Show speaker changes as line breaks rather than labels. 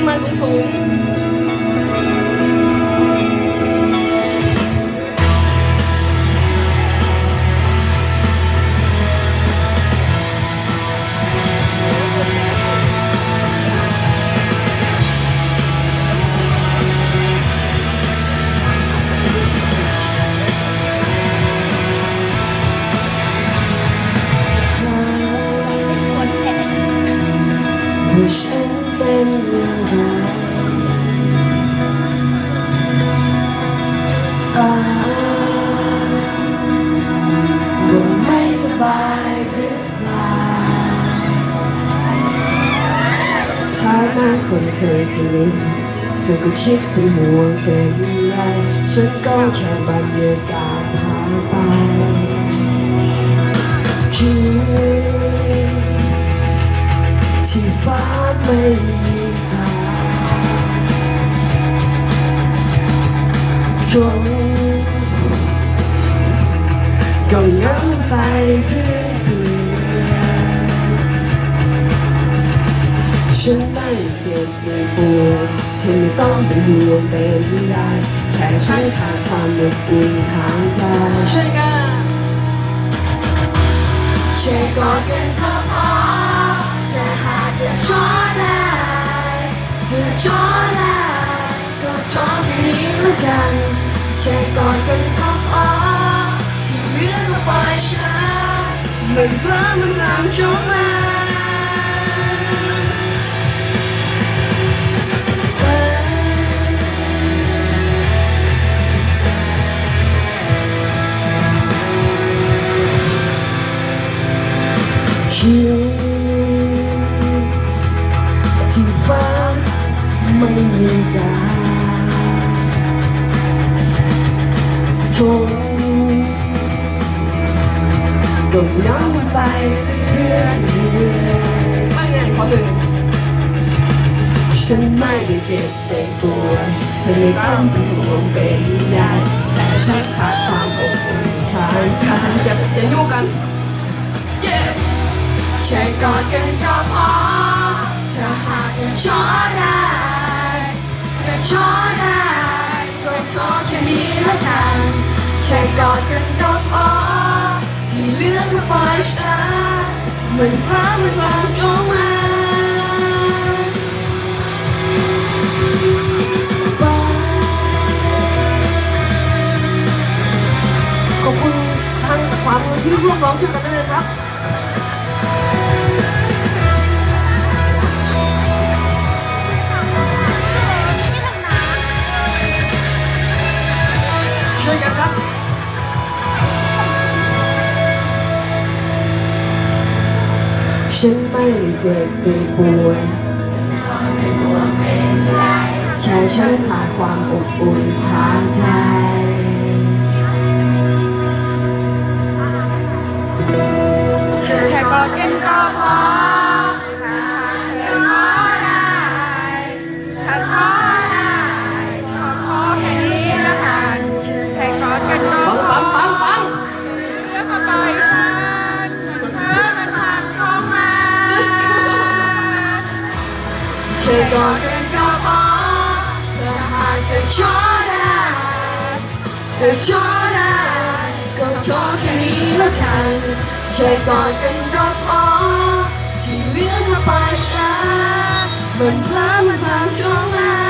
นมาสูง ถ้าว่าไม่สบายหรือเปล่าฉันนั้นคนเคยสนิทเธอก็คิดเป็นห่วงเป็นไร ฉันก็แค่บรรยากาศผ่านไปคืนที่ฟ้าไม่มีดาว ก็เหงไปเพื่อเบื่อฉันไม่เจ็บไม่ปวดเธอไม่ต้องเป็นห่วงเป็นไรแค่ฉันขาดความอบอุ่นทางใจช่วยกันแค่กอดกันก็พอจะหาจะชอได้จะชอได้ก็ชอที่นี้แล้วกันแค่กอดกันก็พอ เหลือยฉันมันเพิ่มมันนำจงมาคิวที่ฟ้าไม่มีดาวคง ก็น้ำไปเรื่อยๆไม่ไงขอหนึ่งฉันไม่ได้เจ็บแต่ปวดเธอไม่ต้องเป็นห่วงเป็นใยแต่ฉันขาดความอบอุ่นทางใจจะจะยุ่งกัน yeah แค่กอดกันก็พอถ้าหากจะชอได้จะชอได้ก็ขอแค่นี้ละกันแค่กอดกันก็พอ ที่เหลือก็ปล่อยฉันมันพามันวางจงมาขอบคุณทางความมือที่ร่วมร้องช่วยกันด้วยนะครับ ฉันไม่ได้เจ็บไม่ป่วยแค่ฉันขาดความอบอุ่นทางใจ
แค่กอดกันก็พอ แค่กอดกันก็พอ
จะหากจะชอได้จะชอได้ก็ขอแค่นี้แล้วกันแค่กอดกันก็พอที่เหลือก็ปล่อยฉันมันพลินมันบางเข้ามา